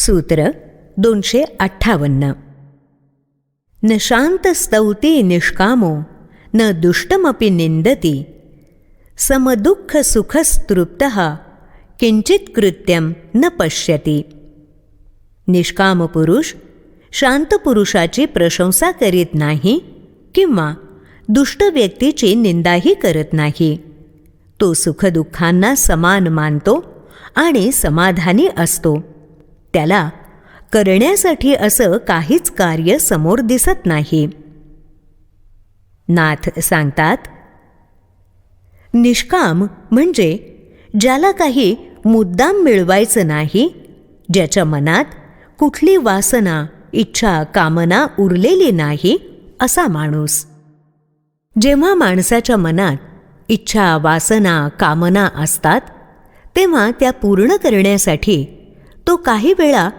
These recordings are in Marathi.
सूत्र दोनशे अठ्ठावन्न. न शान्तस्तौति निष्कामो न दुष्टमपि निन्दति। समदुःखसुखस्तृप्तः किंचित कृत्यम न पश्यती। निष्काम पुरुष शांत पुरुषाची प्रशंसा करीत नाही किंवा दुष्ट व्यक्तीची निंदाही करत नाही। तो सुखदुःखांना समान मानतो आणि समाधानी असतो। त्याला करण्यासाठी असं काहीच कार्य समोर दिसत नाही. नाथ सांगतात निष्काम म्हणजे ज्याला काही मुद्दाम मिळवायचं नाही ज्याच्या मनात कुठली वासना इच्छा कामना उरलेली नाही असा माणूस. जेव्हा माणसाच्या मनात इच्छा वासना कामना असतात तेव्हा त्या पूर्ण करण्यासाठी तो काही वेळा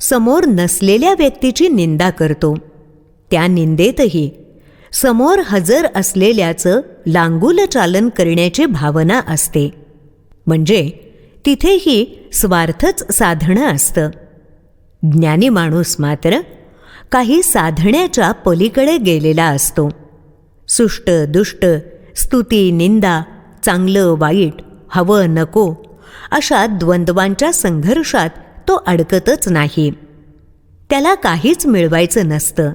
समोर नसलेल्या व्यक्तीची निंदा करतो. त्या निंदेतही समोर हजर असलेल्याचं लांगुलचालन करण्याची भावना असते. म्हणजे तिथेही स्वार्थच साधणं असतं. ज्ञानी माणूस मात्र काही साधण्याच्या पलीकडे गेलेला असतो. सुष्ट दुष्ट स्तुती निंदा चांगलं वाईट हवं नको अशा द्वंद्वांच्या संघर्षात तो अडकतच नाही. त्याला काहीच मिळवायचं नसतं.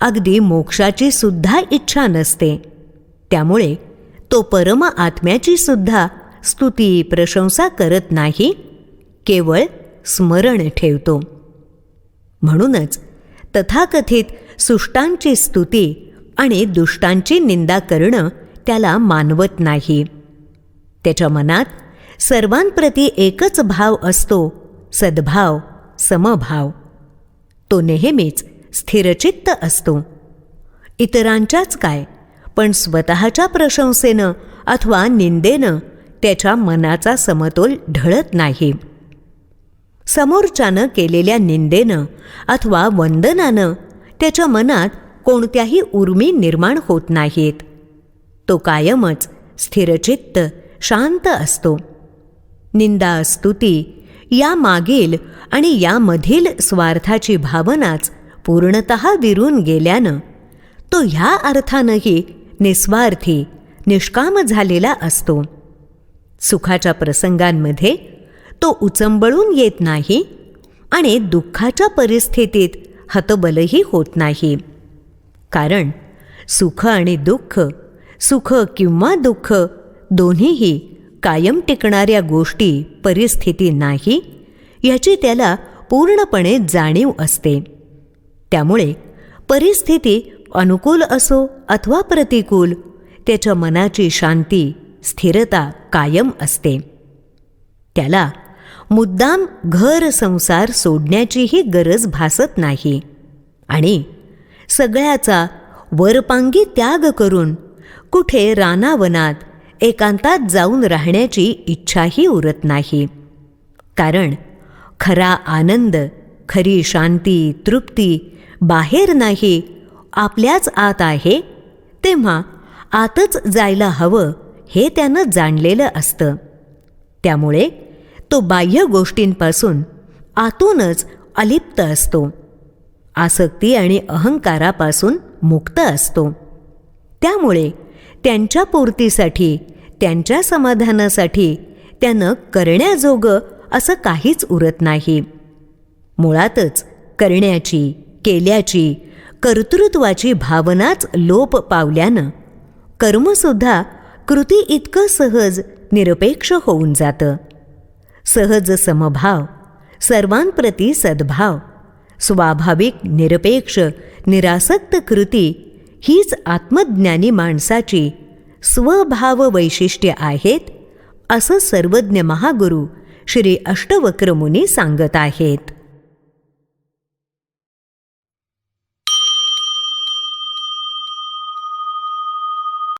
अगदी मोक्षाची सुद्धा इच्छा नसते. त्यामुळे तो परम आत्म्याची सुद्धा स्तुती प्रशंसा करत नाही केवळ स्मरण ठेवतो. म्हणूनच तथाकथित सुष्टांची स्तुती आणि दुष्टांची निंदा करणं त्याला मानवत नाही. त्याच्या मनात सर्वांप्रती एकच भाव असतो सद्भाव समभाव. तो नेहमीच स्थिरचित्त असतो. इतरांच्याच काय पण स्वतःच्या प्रशंसेनं अथवा निंदेनं त्याच्या मनाचा समतोल ढळत नाही. समोरच्यानं केलेल्या निंदेनं अथवा वंदनानं त्याच्या मनात कोणत्याही उर्मी निर्माण होत नाहीत. तो कायमच स्थिरचित्त शांत असतो. निंदा स्तुती या मागील आणि यामधील स्वार्थाची भावनाच पूर्णत विरून गेल्यानं तो ह्या अर्थानंही निस्वार्थी निष्काम झालेला असतो. सुखाच्या प्रसंगांमध्ये तो उचंबळून येत नाही आणि दुःखाच्या परिस्थितीत हतबलही होत नाही. कारण सुख आणि दुःख सुख किंवा दुःख दोन्हीही कायम टिकणाऱ्या गोष्टी परिस्थिती नाही याची त्याला पूर्णपणे जाणीव असते. त्यामुळे परिस्थिती अनुकूल असो अथवा प्रतिकूल त्याच्या मनाची शांती स्थिरता कायम असते. त्याला मुद्दाम घर संसार सोडण्याचीही गरज भासत नाही आणि सगळ्याचा वरपांगी त्याग करून कुठे रानावनात एकांतात जाऊन राहण्याची इच्छाही उरत नाही. कारण खरा आनंद खरी शांती तृप्ती बाहेर नाही आपल्याच आत आहे तेव्हा आतच जायला हवं हे त्यानं जाणलेलं असतं. त्यामुळे तो बाह्य गोष्टींपासून आतूनच अलिप्त असतो. आसक्ती आणि अहंकारापासून मुक्त असतो. त्यामुळे त्यांच्या पूर्तीसाठी त्यांच्या समाधानासाठी त्यानं करण्याजोगं असं काहीच उरत नाही. मुळातच करण्याची केल्याची कर्तृत्वाची भावनाच लोप पावल्यानं कर्मसुद्धा कृती इतकं सहज निरपेक्ष होऊन जातं. सहज समभाव सर्वांप्रती सद्भाव स्वाभाविक निरपेक्ष निरासक्त कृती हीच आत्मज्ञानी माणसाची स्वभाव वैशिष्ट्य आहेत असं सर्वज्ञ महागुरु श्री अष्टवक्रमुनी सांगत आहेत.